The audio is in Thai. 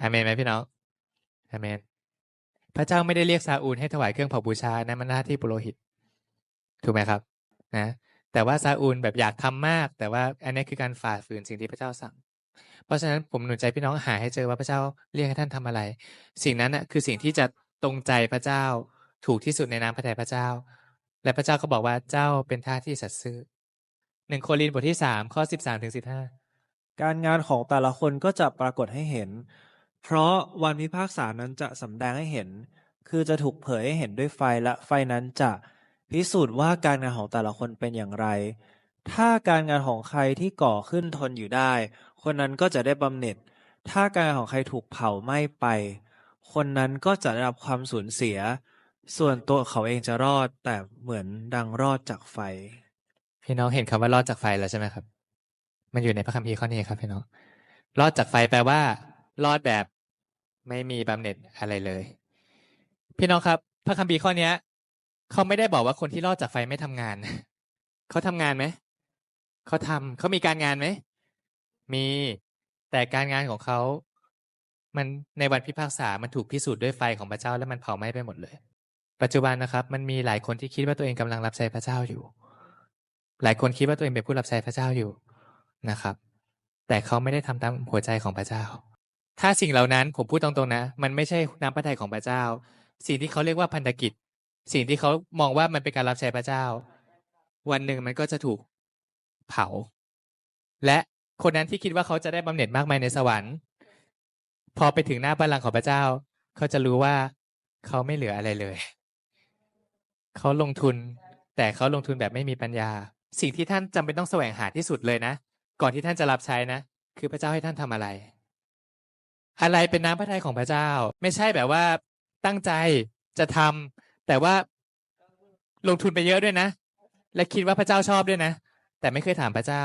อาเมนไหมพี่น้องอาเมน พระเจ้าไม่ได้เรียกซาอูลให้ถวายเครื่องเผาบูชานะมันหน้าที่ปุโรหิต ถูกไหมครับ นะ แต่ว่าซาอูลแบบอยากทำมาก แต่ว่าอันนี้คือการฝ่าฝืนสิ่งที่พระเจ้าสั่ง เพราะฉะนั้นผมหนุนใจพี่น้องหาให้เจอว่าพระเจ้าเรียกให้ท่านทำอะไร สิ่งนั้นน่ะคือสิ่งที่จะตรงใจพระเจ้าถูกที่สุดในน้ำพระทัยพระเจ้า และพระเจ้าก็บอกว่าเจ้าเป็นท่าที่สัตย์ซื่อหนึ่งโครินธ์บทที่สามข้อสิบสามถึงสิบห้าการงานของแต่ละคนก็จะปรากฏให้เห็น เพราะวันพิพากษานั้นจะสำแดงให้เห็น คือจะถูกเผยให้เห็นด้วยไฟและไฟนั้นจะพิสูจน์ว่าการงานของแต่ละคนเป็นอย่างไร ถ้าการงานของใครที่ก่อขึ้นทนอยู่ได้ คนนั้นก็จะได้บำเหน็จ ถ้าการงานของใครถูกเผาไหม้ไป คนนั้นก็จะได้รับความสูญเสีย ส่วนตัวเขาเองจะรอด แต่เหมือนดังรอดจากไฟ พี่น้องเห็นคำว่ารอดจากไฟแล้วใช่ไหมครับ มันอยู่ในพระคัมภีร์ข้อนี้ครับพี่น้อง รอดจากไฟแปลว่า รอดแบบ ไม่มีบำเหน็จอะไรเลย พี่น้องครับ พระคัมภีร์ข้อเนี้ยเขาไม่ได้บอกว่าคนที่รอดจากไฟไม่ทำงานเขาทำงานไหมเขาทำเขามีการงานไหมมีแต่การงานของเขา มันในวันพิพากษา มันถูกพิสูจน์ด้วยไฟของพระเจ้าแล้วมันเผาไหม้ไปหมดเลย ปัจจุบันนะครับ มันมีหลายคนที่คิดว่าตัวเองกำลังรับใช้พระเจ้าอยู่ หลายคนคิดว่าตัวเองเป็นผู้รับใช้พระเจ้าอยู่นะครับ แต่เขาไม่ได้ทำตามหัวใจของพระเจ้า ถ้าสิ่งเหล่านั้นผมพูดตรงๆนะ มันไม่ใช่น้ำพระทัยของพระเจ้า สิ่งที่เขาเรียกว่าพันธกิจ สิ่งที่เขามองว่ามันเป็นการรับใช้พระเจ้า วันหนึ่งมันก็จะถูกเผา และคนนั้นที่คิดว่าเขาจะได้บำเหน็จมากมายในสวรรค์ พอไปถึงหน้าบัลลังก์ของพระเจ้า เขาจะรู้ว่าเขาไม่เหลืออะไรเลย เขาลงทุน แต่เขาลงทุนแบบไม่มีปัญญา สิ่งที่ท่านจำเป็นต้องแสวงหาที่สุดเลยนะ ก่อนที่ท่านจะรับใช้นะ คือพระเจ้าให้ท่านทำอะไร อะไรเป็นน้ำพระทัยของพระเจ้า ไม่ใช่แบบว่าตั้งใจจะทำแต่ว่าลงทุนไปเยอะด้วยนะ และคิดว่าพระเจ้าชอบด้วยนะ แต่ไม่เคยถามพระเจ้า